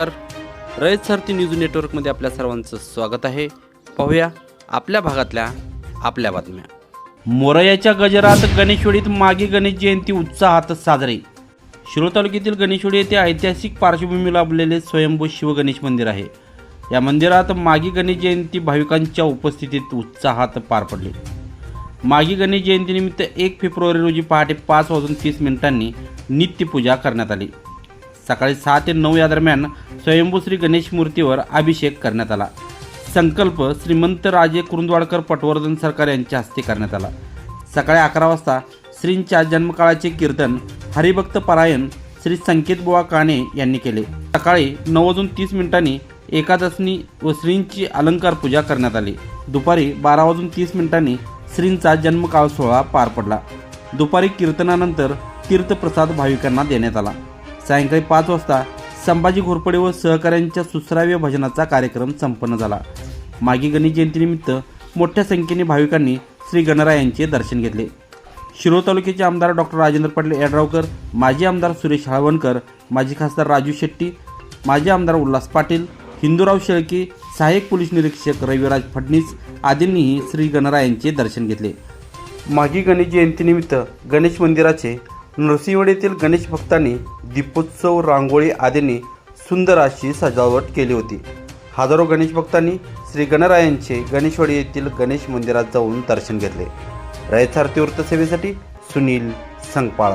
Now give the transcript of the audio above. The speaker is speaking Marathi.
तर रयत सारथी न्यूज नेटवर्कमध्ये आपल्या सर्वांचं स्वागत आहे. पाहूया आपल्या भागातल्या आपल्या बातम्या. मोरयाच्या गजरात गणेशवाडीत मागे गणेश जयंती उत्साहात साजरी. शिरो तालुक्यातील गणेशवाडी येथे ऐतिहासिक पार्श्वभूमी लाभलेले स्वयंभू शिवगणेश मंदिर आहे. या मंदिरात मागी गणेश जयंती भाविकांच्या उपस्थितीत उत्साहात पार पडली. मागी गणेश जयंतीनिमित्त एक फेब्रुवारी रोजी पहाटे पाच वाजून तीस मिनिटांनी नित्यपूजा करण्यात आली. सकाळी सहा ते नऊ या दरम्यान स्वयंभू श्री गणेश मूर्तीवर अभिषेक करण्यात आला. संकल्प श्रीमंत राजे कुरुंदवाडकर पटवर्धन सरकार यांच्या हस्ते करण्यात आला. सकाळी अकरा वाजता श्रींच्या जन्मकाळाचे कीर्तन हरिभक्त पारायण श्री संकेत बुवा काणे यांनी केले. सकाळी नऊ वाजून तीस मिनिटांनी एकादशनी व श्रींची अलंकार पूजा करण्यात आली. दुपारी बारा वाजून तीस मिनिटांनी श्रींचा जन्मकाळ सोहळा पार पडला. दुपारी कीर्तनानंतर तीर्थप्रसाद भाविकांना देण्यात आला. सायंकाळी पाच वाजता संभाजी घोरपडे व सहकाऱ्यांच्या सुसराव्य भजनाचा कार्यक्रम संपन्न झाला. मागी गणेश जयंतीनिमित्त मोठ्या संख्येने भाविकांनी श्री गणरायांचे दर्शन घेतले. शिरोळ तालुक्याचे आमदार डॉक्टर राजेंद्र पाटील यड्रावकर माजी आमदार सुरेश हळवणकर माजी खासदार राजू शेट्टी माजी आमदार उल्हास पाटील हिंदूराव शेळके सहाय्यक पोलीस निरीक्षक रविराज फडणीस आदींनीही श्री गणरायांचे दर्शन घेतले. मागी गणेश जयंतीनिमित्त गणेश मंदिराचे नरसिंहवाडी गणेश भक्तांनी दीपोत्सव रांगोळी आदींनी सुंदर अशी सजावट केली होती. हजारो गणेश भक्तांनी श्री गणरायांचे गणेशवाडी येथील गणेश मंदिरात जाऊन दर्शन घेतले. रयत वृत्तसेवेसाठी सुनील संगपाळ.